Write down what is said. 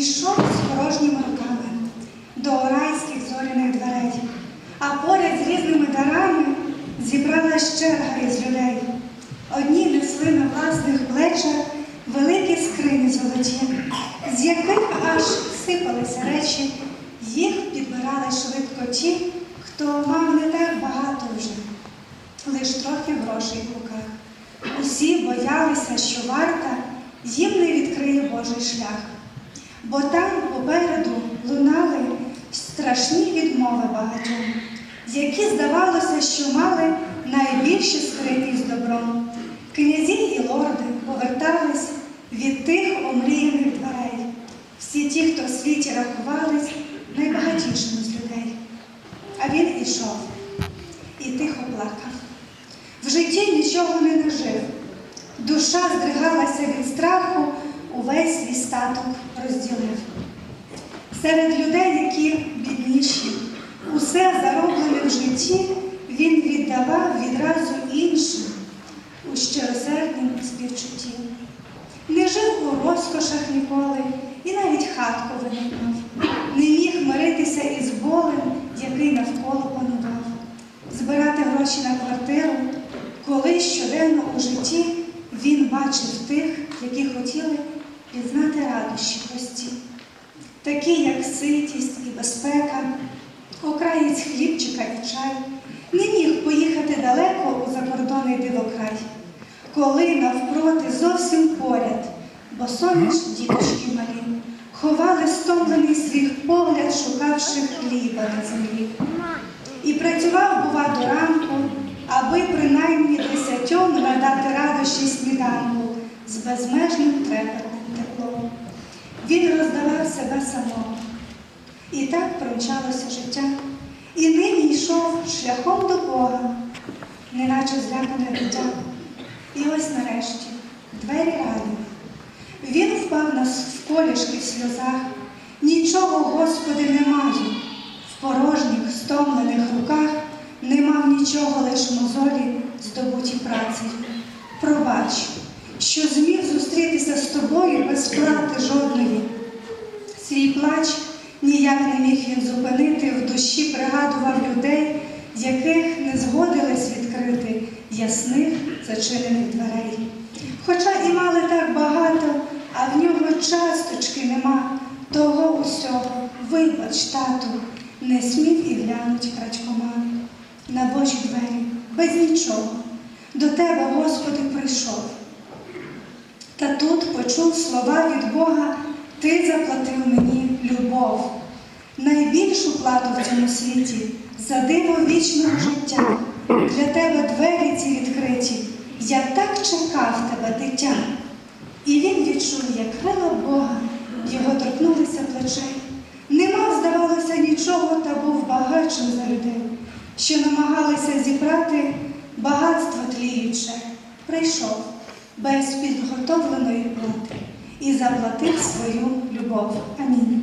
йшов з порожніми руками до райських зоряних дверей, а поряд з різними дарами зібралась черга із людей. Одні несли на власних плечах великі скрині золоті, з яких аж сипалися речі, їх підбирали швидко ті, хто мав не так багато вже, лиш трохи грошей в руках. Усі боялися, що варта їм не відкриє Божий шлях, бо там попереду лунали страшні відмови багатьом, які, здавалося, що мали найбільші скрині з добром. Князі і лорди повертались від тих омріяних дверей. Всі ті, хто в світі рахувались найбагатішими з людей. А він ішов і тихо плакав. В житті нічого не нажив. Душа здригалася від страху, увесь розділив. Серед людей, які бідніші, усе зароблене в житті він віддавав відразу іншим у щиросерднім співчутті. Не жив у розкошах ніколи і навіть хатку виникнув. Не міг миритися із болем, який навколо панував, збирати гроші на квартиру, коли щоденно у житті він бачив тих, які хотіли пізнати радощі прості, такі, як ситість і безпека, окраєць хлібчика і чай, не міг поїхати далеко у закордонний дивокрай, коли навпроти зовсім поряд, бо сонячні діточки малі, ховали стомлений свій погляд, шукавши хліба на землі. І працював, бува, до Він роздавав себе самого. І так промчалося життя. І нині йшов шляхом до Бога, неначе злякане дитя. І ось нарешті двері раді. Він впав на в колішки в сльозах. Нічого, Господи, не маю. В порожніх, стомлених руках не мав нічого, лиш мозолі, здобуті працею. Пробач, що зміг зустрітися з тобою без плати жодної. Свій плач ніяк не міг він зупинити, в душі пригадував людей, яких не згодились відкрити ясних зачинених дверей. Хоча і мали так багато, а в нього часточки нема, того усього, вибач, тату, не смів і глянуть крадькома. На Божі двері, без нічого, до тебе, Господи, прийшов. Почув слова від Бога, Ти заплатив мені любов, найбільшу плату в цьому світі за диво вічного життя. Для тебе двері ці відкриті. Я так чекав тебе, дитя. І він відчув, як крила Бога, його торкнулися плечей. Не мав, здавалося, нічого, та був багатшим за людей, що намагалися зібрати багатство тліюче. Прийшов без підготовленої плати і заплатив свою любов. Амінь.